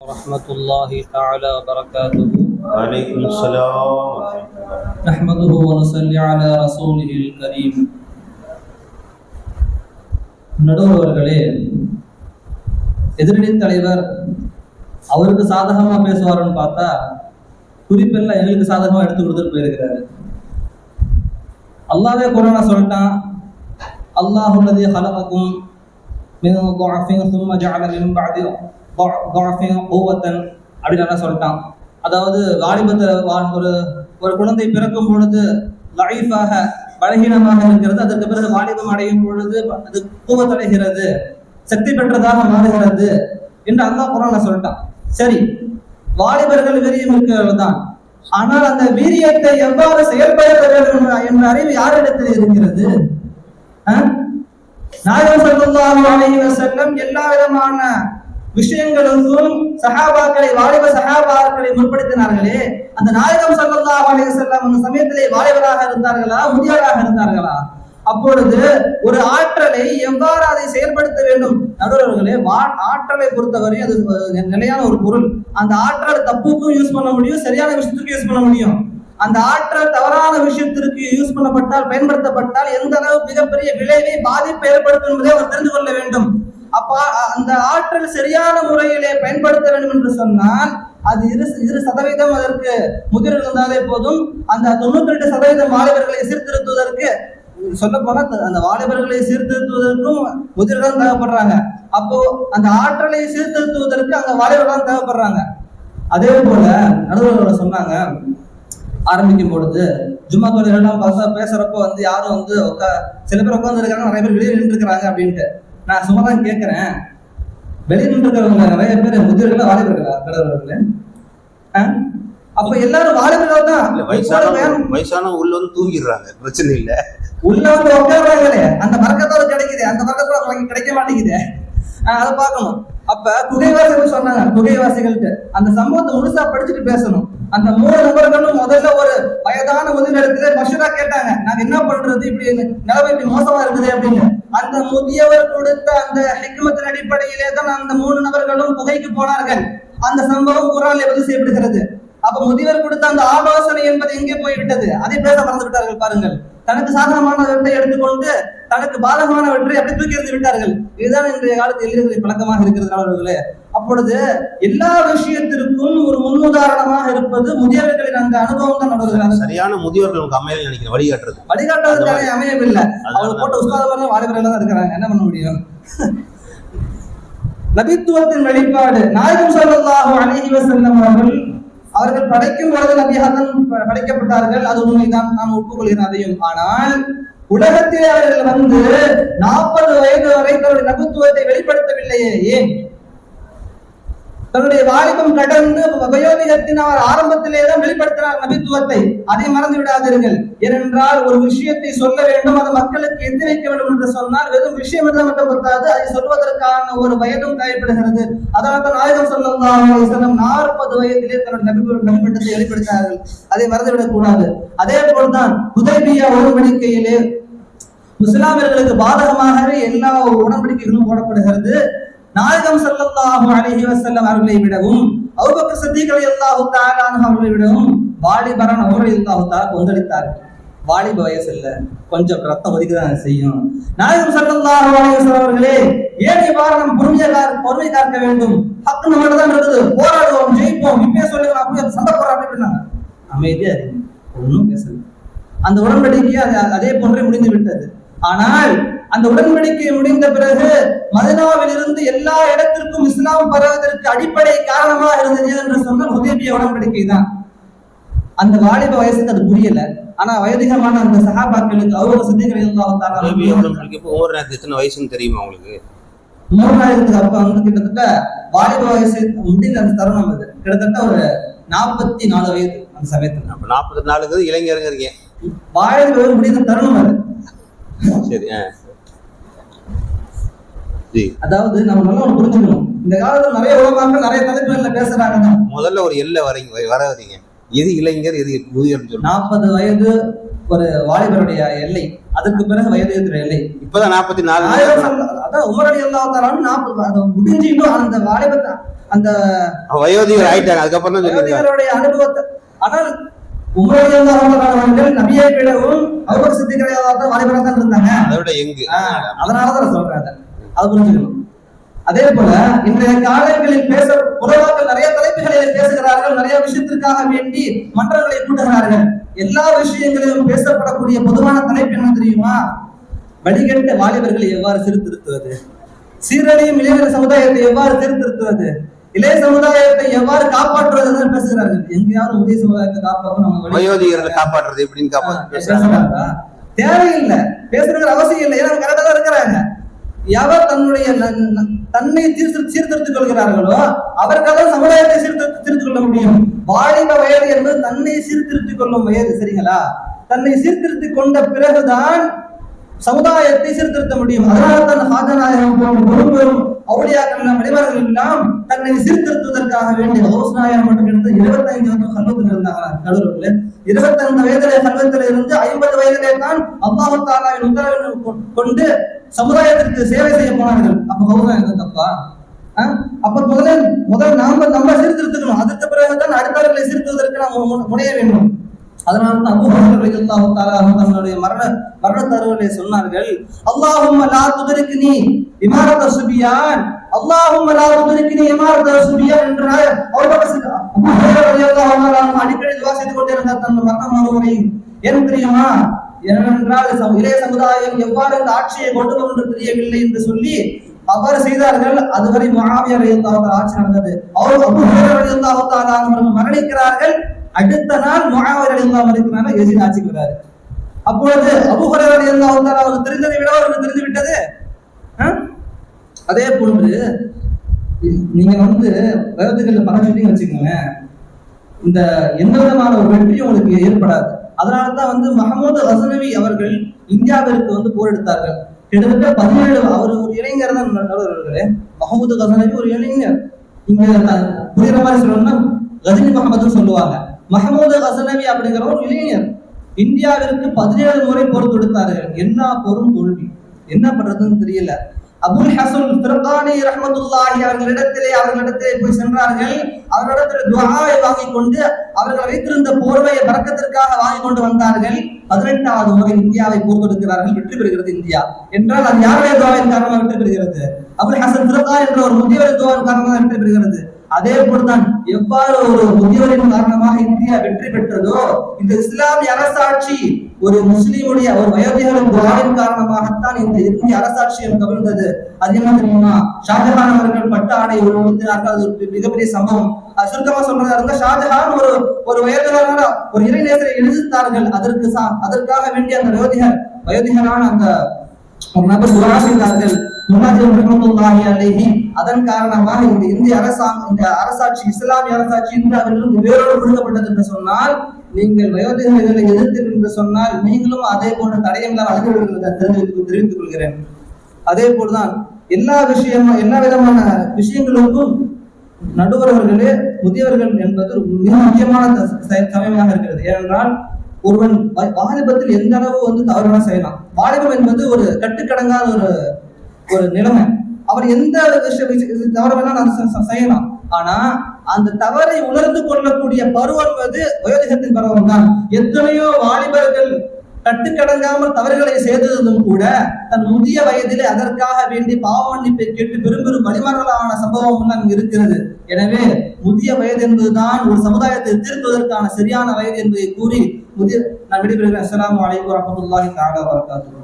ورحمة الله تعالى وبركاته وعليكم السلام ورحمة الله نحمده ونصلي على رسوله الكريم நடுவர்களே எதிரணி தலைவர் அவருக்கு சாதகமா பேசுவாருன்னு பார்த்தா குறிப்பெல்லாம் எங்களுக்கு சாதகமா எடுத்து கொடுத்துட்டு போயிருக்கிறாரு அல்லாவே குரானா சொல்லிட்டான் அல்லாஹுல்லதி ஹலகக்கும் மின் ضعفin ثم جعل من بعد ஓவத்தன் அப்படின்னு நல்லா சொல்லிட்டான். அதாவது வாலிபத்தில் ஒரு ஒரு குழந்தை பிறக்கும் பொழுது லைஃபாக பலகீனமாக இருக்கிறது. அதற்கு பிறகு வாலிபம் அடையும் பொழுது அது கூவத்தடைகிறது சக்தி பெற்றதாக மாறுகிறது என்று அல்லா குரான சொல்லிட்டான். சரி வாலிபர்கள் வீரியம் இருக்கிறவர்கள் தான். ஆனால் அந்த வீரியத்தை எவ்வாறு செயல்படுத்த வேண்டும் என்ற அறிவு யாரிடத்தில் இருக்கிறது? நாயகம் செல்லும் எல்லா விதமான விஷயங்களுக்கும் சஹாபாக்களை வாலிப சஹாபாக்களை முற்படுத்தினார்களே. அந்த நாயகம் சல்லா அலைஹி செல்லம் அந்த சமயத்திலே வாலிபராக இருந்தார்களா? முதியவராக இருந்தார்களா? அப்பொழுது ஒரு ஆற்றலை எவ்வாறு அதை செயல்படுத்த வேண்டும்? நடுவர்களே வா- ஆற்றலை பொறுத்தவரை அது நிலையான ஒரு பொருள். அந்த ஆற்றல் தப்புக்கும் யூஸ் பண்ண முடியும் சரியான விஷயத்துக்கும் யூஸ் பண்ண முடியும். அந்த ஆற்றல் தவறான விஷயத்திற்கு யூஸ் பண்ணப்பட்டால் பயன்படுத்தப்பட்டால் எந்த அளவு மிகப்பெரிய விளைவை பாதிப்பை ஏற்படுத்தும் என்பதை அவர் தெரிந்து கொள்ள வேண்டும். அப்ப அந்த ஆற்றல் சரியான முறையிலே பயன்படுத்த வேண்டும் என்று சொன்னால் அது இரு இரு சதவீதம் அதற்கு முதிர் இருந்தாலே போதும். அந்த தொண்ணூத்தி ரெண்டு சதவீதம் வாலிபர்களை சீர்திருத்துவதற்கு சொல்ல போனா அந்த வாலிபர்களை சீர்திருத்துவதற்கும் முதிர்கள் தேவைப்படுறாங்க. அப்போ அந்த ஆற்றலை சீர்திருத்துவதற்கு அந்த வாலிபர்கள் தேவைப்படுறாங்க. அதே போல நடுவர்கள் சொன்னாங்க ஆரம்பிக்கும் பொழுது ஜும்மா தொழில்கள்லாம் பேசுறப்போ வந்து யாரும் வந்து சில பேர் உட்காந்துருக்காங்க நிறைய பேர் வெளியே நின்று இருக்கிறாங்க அப்படின்ட்டு. நான் சும்மா தான் கேட்கிறேன் வெளியே நின்று இருக்கிறவங்க நிறைய பேர் முதியவர்களா வாலிபர்களா கடவுளர்களே அப்ப எல்லாரும் வாலிபர்கள் தான். வயசானவங்க வயசானவங்க உள்ள வந்து தூங்கிடுறாங்க பிரச்சனை இல்ல. உள்ள வந்து உட்கார்றாங்களே அந்த மறக்கத்தோட கிடைக்குது. அந்த மறக்கத்தோட கிடைக்க மாட்டேங்குது. அதை பார்க்கணும். அப்ப குகைவாசிகள் சொன்னாங்க குகைவாசிகள்ட்டு அந்த சம்பவத்தை முழுசா படிச்சுட்டு பேசணும். அந்த மூணு நபர்களும் முதல்ல ஒரு வயதான முதலிடத்துல மஷூரா கேட்டாங்க. நாங்க என்ன பண்றது இப்படி நிலவை இப்படி மோசமா இருக்குது அப்படின்னு. அந்த முதியவர் கொடுத்த அந்த ஹெக்மத்தின் அடிப்படையிலே தான் அந்த மூணு நபர்களும் புகைக்கு போனார்கள். அந்த சம்பவம் குரானில் பதிவு செய்யப்படுகிறது. அப்ப முதியவர் கொடுத்த அந்த ஆலோசனை என்பது எங்கே போய்விட்டது? அதை பேச மறந்து விட்டார்கள் பாருங்கள். தனக்கு சாதகமானவற்றை எடுத்துக்கொண்டு தனக்கு பாதகமானவற்றை அப்படி தூக்கி எறிந்து விட்டார்கள். இதுதான் இன்றைய காலத்தில் இளைஞர்களின் பழக்கமாக இருக்கிறது அவர்களே அப்பொழுது எல்லா விஷயத்திற்கும் ஒரு முன்னுதாரணமாக இருப்பது முதியவர்களின் அந்த அனுபவம் தான் சரியான முதியோர்கள் நமக்கு அமையல நினைக்கிறேன் வழிகாட்டுறது. வழிகாட்டுவதற்கான அமையவில்லை. அவங்க போட்ட உஸ்தாதமான வாலிபர்கள் தான் இருக்கிறாங்க. என்ன பண்ண முடியும்? நபித்துவத்தின் வெளிப்பாடு. நாயகம் ஸல்லல்லாஹு அலைஹி வஸல்லம் அவர்கள் அவர்கள் படைக்கும் பொழுது நபியாக தான் ப- படைக்கப்பட்டார்கள். அது உண்மைதான் நாம் ஒப்புக்கொள்கிறோம் அதையும். ஆனால் உலகத்தில் அவர்கள் வந்து நாற்பது வயது வரை தன்னுடைய நபித்துவத்தை வெளிப்படுத்தவில்லையே. ஏன்? தன்னுடைய வாலிபம் கடந்து வயோதிகத்தின் அவர் ஆரம்பத்திலே தான் வெளிப்படுத்தினார் நபித்துவத்தை. அதை மறந்து விடாதீர்கள் ஏனென்றால் ஒரு விஷயத்தை சொல்ல வேண்டும் அது மக்களுக்கு எதிர்க்க வேண்டும் என்று சொன்னால் வெறும் விஷயம் இருந்தால் மட்டும் பத்தாது. அதை சொல்வதற்கான ஒரு வயதும் தேவைப்படுகிறது. அதனால் தான் நாயகம் சொல்லலாம் நாற்பது வயதிலே தன்னுடைய நபி நபிப்பட்டத்தை வெளிப்படுத்தினார்கள். அதை மறந்துவிடக் கூடாது அதே போல்தான் உதவியா உடன்படிக்கையிலே முஸ்லாமியர்களுக்கு பாதகமாகவே எல்லா உடன்படிக்கைகளும் போடப்படுகிறது. நாயகம் ஸல்லல்லாஹு அலஹி வசல்லம் அவர்களை விடவும் அபூபக்கர் சத்திகளை அல்லாஹு தஆலா அவர்களை விடவும் வாலிபரன் அவர்களை அல்லாஹு தஆலா கொந்தளித்தார்கள். வாலிப வயசு இல்ல கொஞ்சம் ரத்தம் ஒதுக்கிதான் செய்யும். நாயகம் ஸல்லல்லாஹு அலஹி அவர்களே ஏன் இவ்வாறு நம் பொறுமையை பொறுமை காக்க வேண்டும். ஹக்கு நம்ம தான் இருக்குது. போராடுவோம் ஜெயிப்போம். இப்பயே சொல்லுங்க அப்படியே சண்டை போராட்டம் அப்படின்னாங்க அமைதியா இருங்க. ஒன்றும் பேசல. அந்த உடன்படிக்கை அது- அதே போன்றே முடிந்து விட்டது. ஆனால் அந்த உடன்படிக்கை முடிந்த பிறகு மதினாவில் இருந்து எல்லா இடத்திற்கும் இஸ்லாம் பரவதற்கு அடிப்படை காரணமாக இருந்தது என்று சொன்னால் உதவிய உடன்படிக்கை தான் அந்த வாலிப வயசுக்கு அது புரியல. ஆனா வயதிகமான அந்த சகாபாக்களுக்கு அவங்க உதவியை சித்திகள் நேரத்துக்கு எத்தனை வயசுன்னு தெரியுமா உங்களுக்கு? மூணாயிரத்துக்கு அப்ப வந்து கிட்டத்தட்ட வாலிப வயசு முடிந்த அந்த தருணம் அது. கிட்டத்தட்ட ஒரு நாற்பத்தி நாலு வயது அந்த சமயத்துல. அப்ப நாற்பத்தி நாலுக்கு இளைஞருங்கிறீங்க. வாலிப முடிந்த தருணம் அது. சரி அதாவது நம்ம நல்லா ஒண்ணு புரிஞ்சுக்கணும். இந்த காலத்துல நிறைய உலகங்கள் நிறைய தலைப்புகள்ல பேசுறாங்க முதல்ல ஒரு எல்லை வரீங்க வர வரீங்க எது இளைஞர் எது சொல்லுங்க நாற்பது வயது ஒரு வாலிபருடைய எல்லை. அதுக்கு பிறகு வயது இருக்கிற எல்லை. இப்பதான் நாற்பத்தி நாலு அதான் உமர் அலி அல்லாஹ் நாற்பது அது முடிஞ்சு இன்னும் அந்த வாலிபத்தை அந்த வயோதிகர் ஆயிட்டாங்க அதுக்கப்புறம் தான் அனுபவத்தை. ஆனால் உமர் அலி அல்லாஹ் அவர்கள் நபியை விடவும் அவர் சித்திகரையாக வாலிபராக தான் இருந்தாங்க. அதை விட எங்கு அதனாலதான் சொல்றேன் அதை. புரிஞ்சுக்கணும் அதே போல இன்றைய காலங்களில் பேச உறவாக்கள் நிறைய தலைப்புகளில் பேசுகிறார்கள் நிறைய விஷயத்திற்காக வேண்டி மன்றங்களை கூட்டுகிறார்கள். எல்லா விஷயங்களிலும் பேசப்படக்கூடிய பொதுவான தலைப்பு என்ன தெரியுமா? வடிகட்ட வாலிபர்களை எவ்வாறு சீர்திருத்துவது? சீரழியும் இளைஞர் சமுதாயத்தை எவ்வாறு சீர்திருத்துவது? இளைய சமுதாயத்தை எவ்வாறு காப்பாற்றுவதுன்னு பேசுகிறார்கள். எங்கேயாவது உதய சமுதாயத்தை காப்பாற்றணும் வயோதிகர்களை காப்பாற்றுறது எப்படின்னு காப்பாற்று? தேவையில்லை. பேசுறது அவசியம் இல்லை. ஏன்னா கரெக்டா தான் இருக்கிறாங்க. எவர் தன்னுடைய தன்னை சீர்திரு சீர்திருத்திக் கொள்கிறார்களோ அவர்களால் சமுதாயத்தை சீர்திருத்து சீர்திருத்திக் கொள்ள முடியும். வாலிப வயது என்பது தன்னை சீர்திருத்திக் கொள்ளும் வயது சரிங்களா? தன்னை சீர்திருத்திக் கொண்ட பிறகுதான் சமுதாயத்தை சீர்திருத்த முடியும். அதனால தான் ஹாஜநாயகம் போன்ற பொறுப்பெரும் அவுளியாக்கள் எல்லாம் எல்லாம் தன்னை சீர்திருத்துவதற்காக வேண்டிய ஹவுஸ்நாயகம் மட்டும் கிட்ட இருபத்தைந்து வந்து கல்வத்தில் இருந்தாங்க நடுவில் இருபத்தைந்து வயதிலே கல்வத்தில் இருந்து ஐம்பது வயதிலே தான் அல்லாஹு தாலாவின் உத்தரவினை கொ- கொண்டு சமுதாயத்திற்கு சேவை செய்ய போனார்கள். அப்ப ஹவுஸ்நாயகம் தப்பா? ஆ? அப்ப முதல்ல முதல் நாம நம்ம சீர்திருத்துக்கணும் அதற்கு பிறகுதான் அடுத்தவர்களை சீர்த்துவதற்கு நாம் மு- முனைய வேண்டும். அதனால தான் அபூ தன்னுடைய மரண மரண தருவிலே சொன்னார்கள். அல்லாஹும் லா துத்ரிக்னி இமாரத சுபியான். அல்லாஹும்ம லா துத்ரிக்னி இமாரத சுபியான் என்ற அவர்கள் அபூ ஹுரைரா ரலியல்லாஹு அடிக்கடி துஆ செய்து கொண்டிருந்தார் தன் மரண மறுமுறையில் ஏன் தெரியுமா? ஏனென்றால் இளைய சமுதாயம் எவ்வாறு இந்த ஆட்சியை கொண்டு வரும் என்று தெரியவில்லை என்று சொல்லி அவ்வாறு செய்தார்கள். அதுவரை முஆவியா ஆட்சி நடந்தது. அவர் அபூ ஹுரைரா அவர்கள் மரணிக்கிறார்கள். அடுத்த நாள் முஆவியா ரலியல்லாஹு மரணிக்கிறாங்க. யஸீத் ஆட்சிக்கு வராரு. அப்பொழுது அபூ அவருக்கு தெரிந்ததை விட அவருக்கு தெரிந்து விட்டது. அதே போன்று நீங்க வந்து விரதுகள் பல சொல்லி வச்சுக்கோங்க இந்த எந்த விதமான ஒரு வெற்றியும் உங்களுக்கு ஏற்படாது. அதனால தான் வந்து மஹமூது ஹசனவி அவர்கள் இந்தியாவிற்கு வந்து போரெடுத்தார்கள் கிட்டத்தட்ட பதினேழு அவர் ஒரு இளைஞர் தான் நடுவர்களே மஹமூது ஹசனவி ஒரு இளைஞர். இங்க புரியுற மாதிரி சொல்லணும்னா கஜினி முகமதுன்னு சொல்லுவாங்க. மஹமூது ஹசனவி அப்படிங்கிற ஒரு இளைஞர். இந்தியாவிற்கு பதினேழு முறை போர் தொடுத்தார்கள். என்ன பொருள் தோல்வி. என்ன பண்றதுன்னு தெரியல. அபுல் ஹசன் ஃபிர்கானி ரஹ்மத்துல்லாஹி அவர்களிடத்திலே அவர்களிடத்திலே போய் சென்றார்கள். அவர்களிடத்தில் துவாவை வாங்கி கொண்டு அவர்கள் வைத்திருந்த போர்வையை பறக்கத்திற்காக வாங்கி கொண்டு வந்தார்கள். பதினெட்டாவது முறை இந்தியாவை போர்வெடுக்கிறார்கள் வெற்றி பெறுகிறது இந்தியா. என்றால் அது யாருடைய துவாவின் காரணமாக வெற்றி பெறுகிறது? அபுல் ஹசன் ஃபிர்கான் என்ற ஒரு முதியவர் துவாவின் காரணமாக வெற்றி பெறுகிறது. அதே போல்தான் எவ்வாறு ஒரு முதியவரின் காரணமாக இந்தியா வெற்றி பெற்றதோ இந்த இஸ்லாமிய அரசாட்சி ஒரு முஸ்லீமுடைய ஒரு வயோதிகளின் துவாவின் காரணமாகத்தான் இந்த இந்திய அரசாட்சியம் கவிழ்ந்தது. அது என்ன தெரியுமா? ஷாஜஹான் அவர்கள் பட்ட ஆடை உடுத்தினார்கள் அது ஒரு மிகப்பெரிய சம்பவம். அது சுருக்கமா சொல்றதா இருந்தா ஷாஜஹான் ஒரு ஒரு வயோதிகரான ஒரு இறைநேசரை எழுதித்தார்கள். அதற்கு சா- அதற்காக வேண்டிய அந்த வயோதிகர் வயோதிகரான அந்த ஒரு நபர் துவா செய்தார்கள். முன்னாஜர் ரஹ்மத்துல்லாஹி அலைஹி. அதன் காரணமாக இந்த இந்திய அரசாங்கம் இந்த அரசாட்சி இஸ்லாமிய அரசாட்சி இந்தியாவிலிருந்து வேரோடு விடுக்கப்பட்டது என்று சொன்னால் நீங்கள் வயோதிகளை எதிர்த்து என்று சொன்னால் நீங்களும் அதே போன்ற தடயங்களால் அழுகுவீர்கள் தெரிந்து தெரிவித்துக் கொள்கிறேன். அதே போல்தான் எல்லா விஷயமும் எல்லா விதமான விஷயங்களுக்கும் நடுவரவர்களே முதியவர்கள் என்பது மிக முக்கியமான த- சமயமாக இருக்கிறது. ஏனென்றால் ஒருவன் வாலிபத்தில் எந்த அளவு வந்து தவறான செய்யலாம் வாலிபம் என்பது ஒரு கட்டுக்கடங்காத ஒரு ஒரு நிலைமை. அவர் எந்த விஷயம் தவறு வேணாலும் செ- செய்யலாம். ஆனா அந்த தவறை உணர்ந்து கொள்ளக்கூடிய பருவம் என்பது வயோதிகத்தின் பருவம் தான். எத்தனையோ வாலிபர்கள் கட்டுக்கடங்காமல் தவறுகளை செய்ததும் கூட தன் முதிய வயதிலே அதற்காக வேண்டி பாவ மன்னிப்பை கேட்டு பெரும்பெரும் பெரும் வழிமாறலான சம்பவம் எல்லாம் இருக்கிறது. எனவே முதிய வயது என்பதுதான் ஒரு சமுதாயத்தை திருத்துவதற்கான சரியான வயது என்பதை கூறி முதிய நான் விடைபெறுகிறேன். அஸ்லாம் வலைக்கம் வரமத்துல்லாஹி தஆலா வரகாத்துஹு